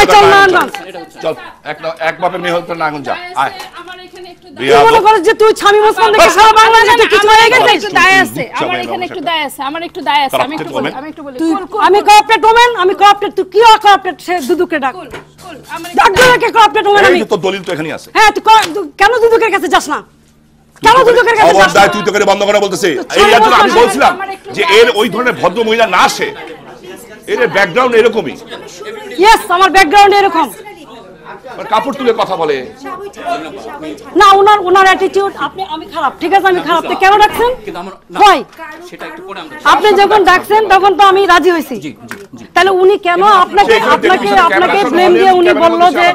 আয় চল না নারায়ণগঞ্জ চল এক এক বাপের মেয়ে হতে নারায়ণগঞ্জ যা আয় আমার এখানে একটু তুই মনে হোক। যে তুই স্বামী মুসলমান দেখে সারা বাংলাদেশে কিছু হয়ে আমার একটু দায় আছে চুপ, চুপ, আমার এখানে একটু দায় আছে আমার একটু দায় আছে আমি একটু বলি আমি একটু বলি। তুই কুল, কুল, আমি কুল, ওমেন আমি করাপ্টেড তুই কি করাপ্টেড সে দুদুকে ডাক। কুল, কুল, আমার একটু ডাক দায়- দুদুকে ওমেন আমি? যে দলিল তো এখানেই আছে। হ্যাঁ তুই কেন দুদুকের কাছে যাস না? তুই তো করে বন্ধ করে বলতেছে। আমি বলছিলাম যে এর ওই ধরনের ভদ্র মহিলা না আসে এর ব্যাকগ্রাউন্ড এরকমই। ইয়েস আমার ব্যাকগ্রাউন্ড এরকম। কাপড় তুলে কথা বলে। না ওনার ওনার অ্যাটিটিউড আপনি আমি খারাপ। ঠিক আছে আমি খারাপ। তো কেন ডাকছেন? কিন্তু হয় সেটা একটু পরে আমরা আপনি যখন ডাকছেন তখন তো আমি রাজি হয়েছি। জি জি জি। তাহলে উনি কেন আপনাকে আপনাকে আপনাকে ব্লেম দিয়ে উনি বলল যে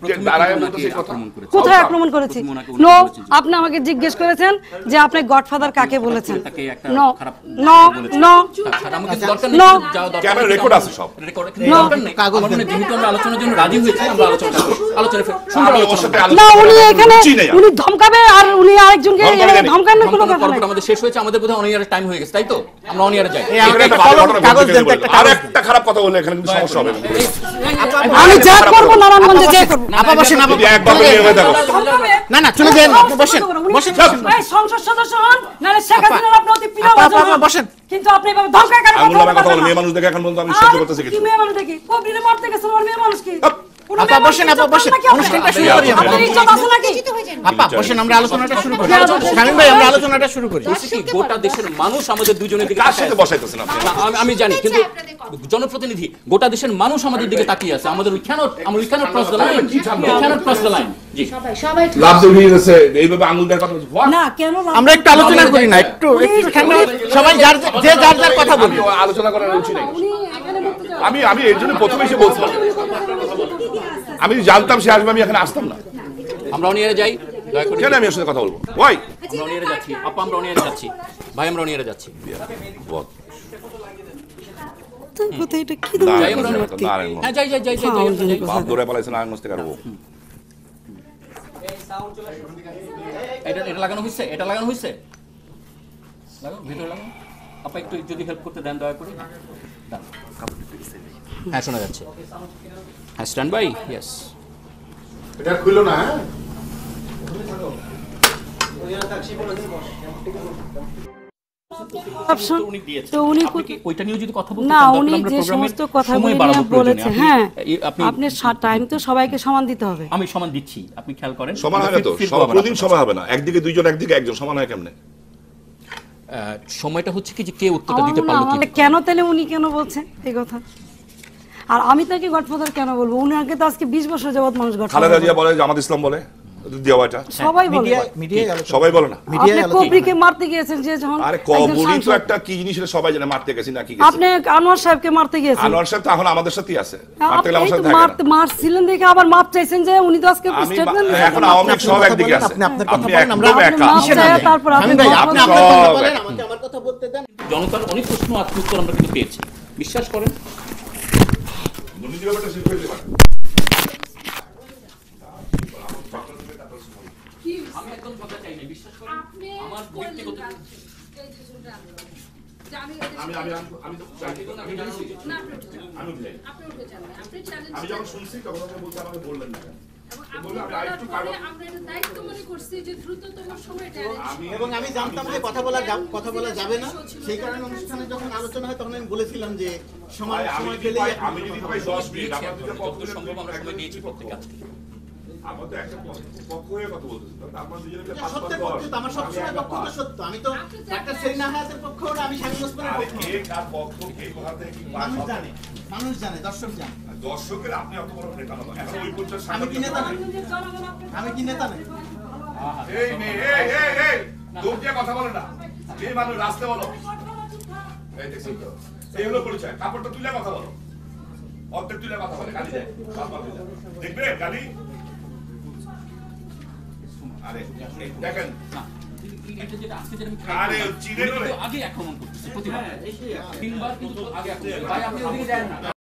আমাকে যে দাঁড়ায় প্রথমে বলতেছে ওনাকে কথা। আক্রমণ করেছে। কোথায় আক্রমণ করেছি প্রথমে ওনাকে উনি নো আপনি আমাকে জিজ্ঞেস করেছেন যে আপনি গডফাদার কাকে বলেছেন তাকে নো নো নো তাছাড়া আমার কিছু দরকার No. নেই যাওয়া দরকার ক্যামেরা নেই। আছে সব। Record এখানে No. দরকার নেই। আমার যেহেতু আমরা আলোচনার জন্য রাজি হয়েছি আমরা আলোচনা আলোচনা আমি ওর আলোচনা সাথে করব। না উনি এখানে রুচি নেই আমার। উনি ধমকাবে আর উনি আরেকজনকে ধমকানোর কোনো কথা নাই আমাদের শেষ হয়েছে আমাদের বোধহয় অনিয়ারের টাইম হয়ে গেছে তাই তো আমরা অনিয়ারে যাই একটা। আর খারাপ কথা বললে এখানে কিন্তু সমস্যা হবে আমি যা করব নারায়ণগঞ্জে যা করব আপা বসেন আপা হয়ে না না চলে যান আপনি বসেন। বসেন এই সংসদ সদস্য হন নালে শেখ হাসিনার আপনি অতি প্রিয় আপা, আপা, বসেন। কিন্তু আপনি এভাবে ধমকায় কেন কথা বলবেন বলে না? মেয়ে মানুষ দেখে এখন পর্যন্ত আমি সহ্য করতেছি কিছু। কি মেয়ে মানুষ দেখি? কবিরে মারতে গেছে ওর মেয়ে মানুষ কি? আপ। কোনো আপা, বসেন, আপা, বসেন। অনুষ্ঠানটা শুরু করি আমরা। আপনার ইজ্জত আছে নাকি? আপা বসেন আমরা আলোচনাটা শুরু করি। শামীম ভাই আমরা আলোচনাটা শুরু করি। কি, গোটা দেশের মানুষ আমাদের দুজনের দিকে কার সাথে বসাইতেছেন আপনি? আমি- জানি কিন্তু জনপ্রতিনিধি গোটা দেশের মানুষ আমাদের দিকে তাকিয়ে আছে। আমাদের উই ক্যানট আমরা we cannot cross the line we cannot cross the line কেন আমরা একটু আলোচনা করি না একটু সবাই যার যে যার যার কথা বলি। আলোচনা করার রুচি নেই। আমি আমি এর জন্য প্রথমে এসে বলছিলাম। আমি জানতাম সে আসবে আমি এখানে আসতাম না। আমরা অনিয়ারে যাই দয়া করে কেন আমি ওর সাথে কথা বলব? ওয়াই আমরা অনিয়ারে যাচ্ছি আপা আমরা অনিয়ারে যাচ্ছি ভাই আমরা অনিয়ারে যাচ্ছি। এটা কি হ্যাঁ যাই যাই যাই বাপ দৌড়ে পালাইছে আরবো এটা এটা লাগানো হয়েছে এটা লাগানো হয়েছে লাগানো ভিতরে লাগানো আপা একটু যদি হেল্প করতে দেন দয়া করে। হ্যাঁ শোনা যাচ্ছে। হ্যাঁ স্ট্যান্ড বাই ইয়েস এটা খুলো না হ্যাঁ? অপশন উনি দিয়েছেন। তো উনি আপনি কি ওইটা নিয়ে যদি কথা বলতে না উনি যে সমস্ত কথাগুলি সময় নিয়ে বাড়াবো প্রয়োজনে। বলেছে হ্যাঁ আপনি আপনি টাইম তো সবাইকে সমান দিতে হবে। আমি সমান দিচ্ছি আপনি খেয়াল করেন। সমান হয় তো। সময় হবে না। একদিকে দুইজন একদিকে একজন সমান হয় কেমনে? সময়টা হচ্ছে কি যে কে উত্তরটা দিতে মনে পারল কি? কেন তাহলে উনি কেন বলছেন? এই কথা। আর আমি তাকে গডফাদার কেন বলব? উনি আগে তো আজকে বিশ বছর যাবত মানুষ গডফাদার খালেদা জিয়া বলে জামাত ইসলাম বলে। দেওয়া এটা। সবাই বলে। সবাই বলে না। আপনি কবরিকে মারতে গিয়েছেন যে যখন আরে একজন তো একটা কি জিনিস এটা সবাই জানে মারতে গেছি না কি গেছি? আপনি আনোয়ার সাহেবকে মারতে গিয়েছেন। আনোয়ার সাহেব তো এখন আমাদের সাথেই আছে। মারতে গেলে আমার সাথে থাকে মারতে মারছিলেন দেখে আবার মাপ চাইছেন যে উনি তো আজকে স্টেটমেন্ট এখন আওয়ামী লীগ সব একদিকে আছে। আপনি আপনার কথা বলেন, আমরা- আপনি তারপর আপনি আপনি আপনার কথা বলেন আমাকে আমার কথা বলতে দেন। জনতার অনেক প্রশ্ন আজকে উত্তর আমরা কিন্তু পেয়েছি। বিশ্বাস করেন। দুর্নীতি ব্যাপারটা শেষ করে দিতে আমি একদম কথা চাই না বিশ্বাস করেন। আমার ব্যক্তিগত না, এই যে শুনটা আনলো। যে আমি আমি আমি আমি আমি তো আমি না, আপনি উঠে যান। আমি বুঝাই আপনি উঠে যান। আপনি challenge আমি যখন শুনছি তখন আপনি বলতে আমাকে বললেন না এবং আমি মনে জানতাম যে কথা বলা যাব- কথা বলা যাবে না। সেই কারণে অনুষ্ঠানে যখন আলোচনা হয় তখন আমি বলেছিলাম যে সময় সময় আপনি আমি যদি। দশ মিনিট সম্ভব আমরা দিয়েছি প্রত্যেকে আমার তো একটা পক্ষ পক্ষ হয়ে কথা বলতেছি। তাহলে দুজনে মিলে এটা পাঁচ সত্যের পাঁচ পক্ষে তো আমার সবসময় পক্ষ তো সত্য। আমি তো আপনি তো ডাক্তার একটা- সেরিনা হায়াতের পক্ষ হলে আমি স্বামী ওসমানের আরে কে কার পক্ষ কে কোথা কি মানুষ জানে মানুষ জানে দর্শক জানে। দর্শকের আপনি অত বড় নেতা না এখন ওই পর্যায়ে আমি কি নেতা নাই আমি কি নেতা নাই এই মেয়ে এই এই এই দূর দিয়ে কথা বলে না। এই মানুষ রাস্তা বলো। এই দেখছেন তো। এই হলো পরিচয়। কাপড়টা তুলে কথা বলো। অর্ধেক তুলে কথা বলে গালি দেয়। দেখবে? গালি আরে দেখেন। আরে, আগে আক্রমণ করতেছে প্রতিবার। তিনবার কিন্তু আগে আক্রমণ ভাই আপনি ওদিকে যান না।